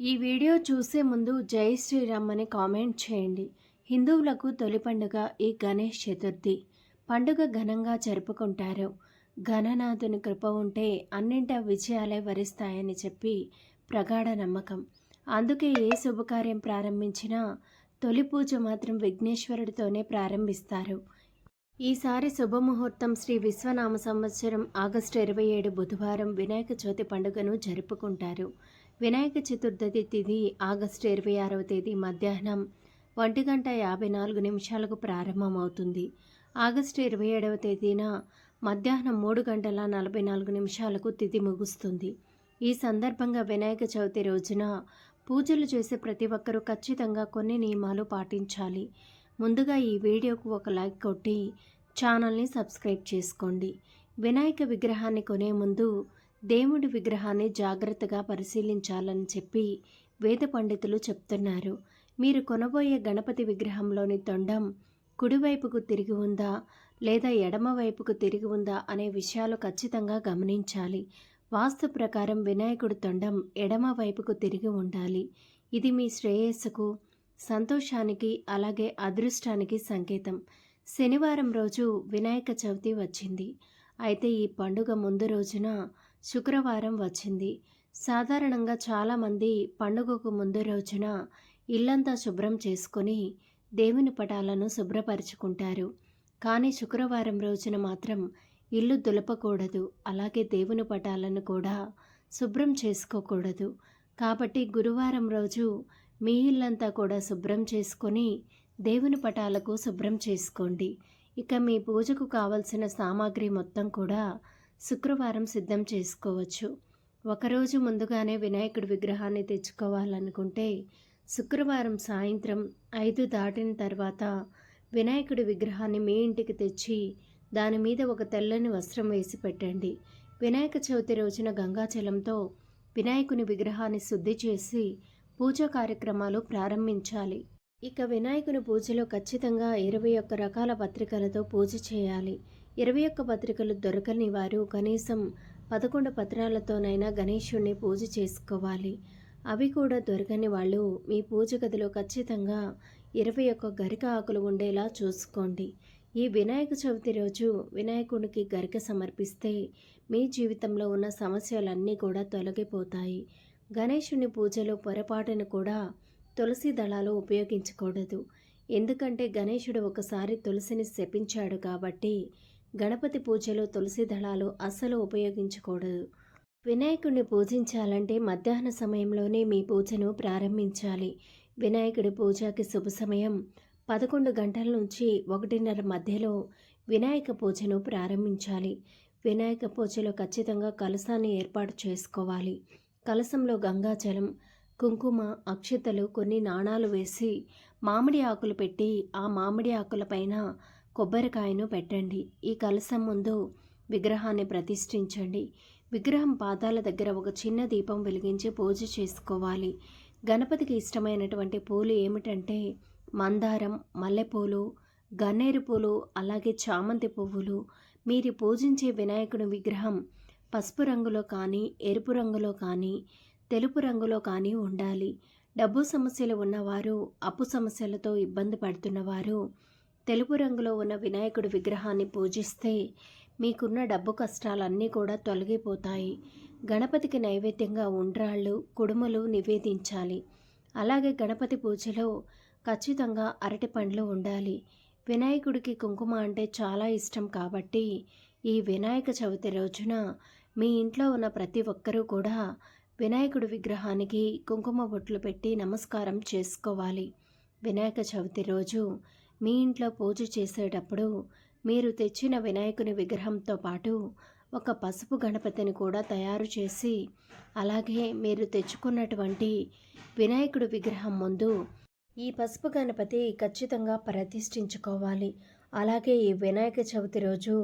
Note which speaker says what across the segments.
Speaker 1: ఈ వీడియో చూసే ముందు జై శ్రీరామ్ అని కామెంట్ చేయండి. హిందువులకు తొలి పండుగ ఈ గణేష్ చతుర్థి. పండుగ ఘనంగా జరుపుకుంటారు. ఘననాథుని కృప ఉంటే అన్నింట విజయాలే వరిస్తాయని చెప్పి ప్రగాఢ నమ్మకం. అందుకే ఏ శుభకార్యం ప్రారంభించినా తొలి పూజ మాత్రం విఘ్నేశ్వరుడితోనే ప్రారంభిస్తారు. ఈసారి శుభముహూర్తం శ్రీ విశ్వనామ సంవత్సరం ఆగస్టు ఇరవై ఏడు బుధవారం వినాయక చవితి పండుగను జరుపుకుంటారు. వినాయక చతుర్థి తిథి ఆగస్టు ఇరవై ఆరవ తేదీ మధ్యాహ్నం ఒంటి గంట యాభై నాలుగు నిమిషాలకు ప్రారంభమవుతుంది. ఆగస్టు ఇరవై ఏడవ తేదీన మధ్యాహ్నం మూడు గంటల నలభై నాలుగు నిమిషాలకు తిథి ముగుస్తుంది. ఈ సందర్భంగా వినాయక చవితి రోజున పూజలు చేసే ప్రతి ఒక్కరూ ఖచ్చితంగా కొన్ని నియమాలు పాటించాలి. ముందుగా ఈ వీడియోకు ఒక లైక్ కొట్టి ఛానల్ని సబ్స్క్రైబ్ చేసుకోండి. వినాయక విగ్రహాన్ని కొనే ముందు దేవుడి విగ్రహాన్ని జాగ్రత్తగా పరిశీలించాలని చెప్పి వేద పండితులు చెప్తున్నారు. మీరు కొనబోయే గణపతి విగ్రహంలోని తొండం కుడివైపుకు తిరిగి ఉందా? లేదా ఎడమవైపుకు తిరిగి ఉందా? అనే విషయాలు ఖచ్చితంగా గమనించాలి. వాస్తు ప్రకారం వినాయకుడి తొండం ఎడమవైపుకు తిరిగి ఉండాలి. ఇది మీ శ్రేయస్సుకు సంతోషానికి అలాగే అదృష్టానికి సంకేతం. శనివారం రోజు వినాయక చవితి వచ్చింది. అయితే ఈ పండుగ ముందు రోజున శుక్రవారం వచ్చింది. సాధారణంగా చాలామంది పండుగకు ముందు రోజున ఇల్లంతా శుభ్రం చేసుకొని దేవుని పటాలను శుభ్రపరుచుకుంటారు. కానీ శుక్రవారం రోజున మాత్రం ఇల్లు దులపకూడదు. అలాగే దేవుని పటాలను కూడా శుభ్రం చేసుకోకూడదు. కాబట్టి గురువారం రోజు మీ ఇల్లంతా కూడా శుభ్రం చేసుకొని దేవుని పటాలకు శుభ్రం చేసుకోండి. ఇక మీ పూజకు కావలసిన సామాగ్రి మొత్తం కూడా శుక్రవారం సిద్ధం చేసుకోవచ్చు. ఒకరోజు ముందుగానే వినాయకుడి విగ్రహాన్ని తెచ్చుకోవాలనుకుంటే శుక్రవారం సాయంత్రం ఐదు దాటిన తర్వాత వినాయకుడి విగ్రహాన్ని మీ ఇంటికి తెచ్చి దాని మీద ఒక తెల్లని వస్త్రం వేసి పెట్టండి. వినాయక చవితి రోజున గంగాజలంతో వినాయకుని విగ్రహాన్ని శుద్ధి చేసి పూజా కార్యక్రమాలు ప్రారంభించాలి. ఇక వినాయకుని పూజలో ఖచ్చితంగా ఇరవై ఒక్క రకాల పత్రికలతో పూజ చేయాలి. ఇరవై ఒక్క పత్రికలు దొరకని వారు కనీసం పదకొండు పత్రాలతోనైనా గణేశుణ్ణి పూజ చేసుకోవాలి. అవి కూడా దొరకని వాళ్ళు మీ పూజ గదిలో ఖచ్చితంగా ఇరవై ఒక్క గరిక ఆకులు ఉండేలా చూసుకోండి. ఈ వినాయక చవితి రోజు వినాయకుడికి గరిక సమర్పిస్తే మీ జీవితంలో ఉన్న సమస్యలన్నీ కూడా తొలగిపోతాయి. గణేశుని పూజలో పొరపాటును కూడా తులసి దళాలు ఉపయోగించకూడదు. ఎందుకంటే గణేశుడు ఒకసారి తులసిని శపించాడు కాబట్టి గణపతి పూజలో తులసి దళాలు అస్సలు ఉపయోగించకూడదు. వినాయకుడిని పూజించాలంటే మధ్యాహ్న సమయంలోనే మీ పూజను ప్రారంభించాలి. వినాయకుడి పూజకి శుభ సమయం పదకొండు గంటల నుంచి ఒకటిన్నర మధ్యలో వినాయక పూజను ప్రారంభించాలి. వినాయక పూజలో ఖచ్చితంగా కలసాన్ని ఏర్పాటు చేసుకోవాలి. కలసంలో గంగాజలం కుంకుమ అక్షతలు కొన్ని నాణాలు వేసి మామిడి ఆకులు పెట్టి ఆ మామిడి ఆకులపైన కొబ్బరికాయను పెట్టండి. ఈ కలసం ముందు విగ్రహాన్ని ప్రతిష్ఠించండి. విగ్రహం పాదాల దగ్గర ఒక చిన్న దీపం వెలిగించి పూజ చేసుకోవాలి. గణపతికి ఇష్టమైనటువంటి పూలు ఏమిటంటే మందారం మల్లెపూలు గన్నేరు పూలు అలాగే చామంతి పువ్వులు. మీరు పూజించే వినాయకుడి విగ్రహం పసుపు రంగులో కానీ ఎరుపు రంగులో కానీ తెలుపు రంగులో కానీ ఉండాలి. డబ్బు సమస్యలు ఉన్నవారు అప్పు సమస్యలతో ఇబ్బంది పడుతున్నవారు తెలుపు రంగులో ఉన్న వినాయకుడి విగ్రహాన్ని పూజిస్తే మీకున్న డబ్బు కష్టాలన్నీ కూడా తొలగిపోతాయి. గణపతికి నైవేద్యంగా ఉండ్రాళ్ళు కుడుములు నివేదించాలి. అలాగే గణపతి పూజలో ఖచ్చితంగా అరటి పండ్లు ఉండాలి. వినాయకుడికి కుంకుమ అంటే చాలా ఇష్టం కాబట్టి ఈ వినాయక చవితి రోజున మీ ఇంట్లో ఉన్న ప్రతి ఒక్కరూ కూడా వినాయకుడి విగ్రహానికి కుంకుమ బొట్లు పెట్టి నమస్కారం చేసుకోవాలి. వినాయక చవితి రోజు మీ ఇంట్లో పూజ చేసేటప్పుడు మీరు తెచ్చిన వినాయకుని విగ్రహంతో పాటు ఒక పసుపు గణపతిని కూడా తయారు చేసి అలాగే మీరు తెచ్చుకున్నటువంటి వినాయకుడి విగ్రహం ముందు ఈ పసుపు గణపతి ఖచ్చితంగా ప్రతిష్ఠించుకోవాలి. అలాగే ఈ వినాయక చవితి రోజు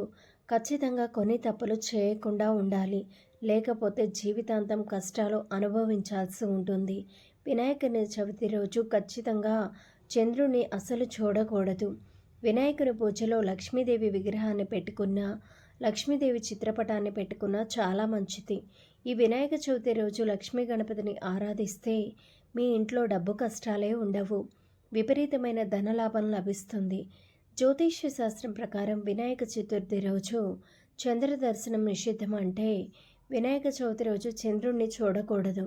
Speaker 1: ఖచ్చితంగా కొన్ని తప్పులు చేయకుండా ఉండాలి. లేకపోతే జీవితాంతం కష్టాలు అనుభవించాల్సి ఉంటుంది. వినాయకుని చవితి రోజు ఖచ్చితంగా చంద్రుని అసలు చూడకూడదు. వినాయకుని పూజలో లక్ష్మీదేవి విగ్రహాన్ని పెట్టుకున్న లక్ష్మీదేవి చిత్రపటాన్ని పెట్టుకున్న చాలా మంచిది. ఈ వినాయక చవితి రోజు లక్ష్మీ గణపతిని ఆరాధిస్తే మీ ఇంట్లో డబ్బు కష్టాలే ఉండవు. విపరీతమైన ధనలాభం లభిస్తుంది. జ్యోతిష్య శాస్త్రం ప్రకారం వినాయక చతుర్థి రోజు చంద్ర దర్శనం నిషిద్ధం అంటే వినాయక చవితి రోజు చంద్రుణ్ణి చూడకూడదు.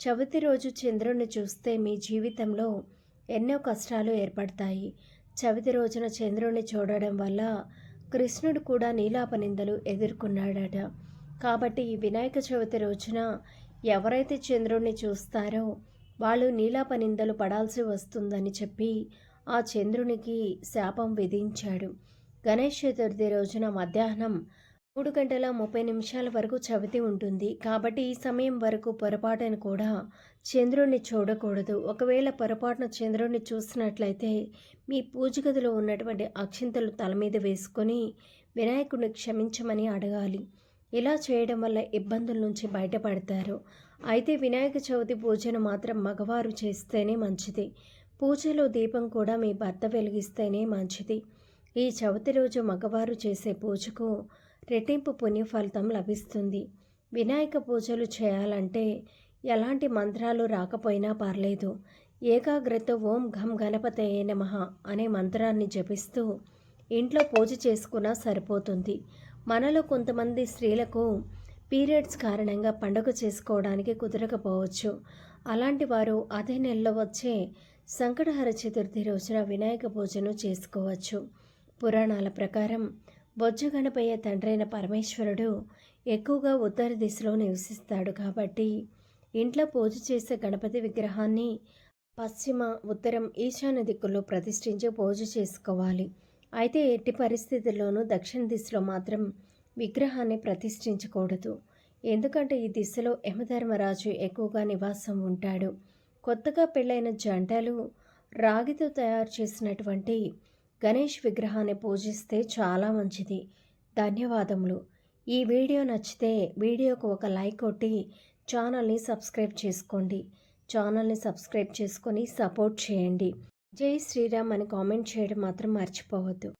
Speaker 1: చవితి రోజు చంద్రుణ్ణి చూస్తే మీ జీవితంలో ఎన్నో కష్టాలు ఏర్పడతాయి. చవితి రోజున చంద్రుణ్ణి చూడడం వల్ల కృష్ణుడు కూడా నీలాపనిందలు ఎదుర్కొన్నాడట. కాబట్టి ఈ వినాయక చవితి రోజున ఎవరైతే చంద్రుణ్ణి చూస్తారో వాళ్ళు నీలాపనిందలు పడాల్సి వస్తుందని చెప్పి ఆ చంద్రునికి శాపం విధించాడు. గణేష్ చతుర్థి రోజున మధ్యాహ్నం మూడు గంటల ముప్పై నిమిషాల వరకు చవితి ఉంటుంది. కాబట్టి ఈ సమయం వరకు పొరపాటును కూడా చంద్రుణ్ణి చూడకూడదు. ఒకవేళ పొరపాటున చంద్రుణ్ణి చూసినట్లయితే మీ పూజ గదిలో ఉన్నటువంటి అక్షింతలు తల మీద వేసుకొని వినాయకుడిని క్షమించమని అడగాలి. ఇలా చేయడం వల్ల ఇబ్బందుల నుంచి బయటపడతారు. అయితే వినాయక చవితి పూజను మాత్రం మగవారు చేస్తేనే మంచిది. పూజలో దీపం కూడా మీ భర్త వెలిగిస్తేనే మంచిది. ఈ చవితి రోజు మగవారు చేసే పూజకు రెట్టింపు పుణ్యఫలితం లభిస్తుంది. వినాయక పూజలు చేయాలంటే ఎలాంటి మంత్రాలు రాకపోయినా పర్లేదు. ఏకాగ్రత ఓం ఘం గణపతయే నమః అనే మంత్రాన్ని జపిస్తూ ఇంట్లో పూజ చేసుకున్నా సరిపోతుంది. మనలో కొంతమంది స్త్రీలకు పీరియడ్స్ కారణంగా పండుగ చేసుకోవడానికి కుదరకపోవచ్చు. అలాంటి వారు అదే నెలలో వచ్చే సంకటహర చతుర్థి రోజున వినాయక పూజను చేసుకోవచ్చు. పురాణాల ప్రకారం బొజ్జ గణపయ్య తండ్రైన పరమేశ్వరుడు ఎక్కువగా ఉత్తర దిశలో నివసిస్తాడు కాబట్టి ఇంట్లో పూజ చేసే గణపతి విగ్రహాన్ని పశ్చిమ ఉత్తరం ఈశాన్య దిక్కుల్లో ప్రతిష్ఠించి పూజ చేసుకోవాలి. అయితే ఎట్టి పరిస్థితుల్లోనూ దక్షిణ దిశలో మాత్రం విగ్రహాన్ని ప్రతిష్ఠించకూడదు. ఎందుకంటే ఈ దిశలో యమధర్మరాజు ఎక్కువగా నివాసం ఉంటాడు. కొత్తగా పెళ్ళైన జంటలు రాగితో తయారు చేసినటువంటి గణేష్ విగ్రహాన్ని పూజిస్తే చాలా మంచిది. ధన్యవాదములు. ఈ వీడియో నచ్చితే వీడియోకు ఒక లైక్ కొట్టి ఛానల్ని సబ్స్క్రైబ్ చేసుకోండి. ఛానల్ని సబ్స్క్రైబ్ చేసుకొని సపోర్ట్ చేయండి. జై శ్రీరామ్ అని కామెంట్ చేయడం మాత్రం మర్చిపోవద్దు.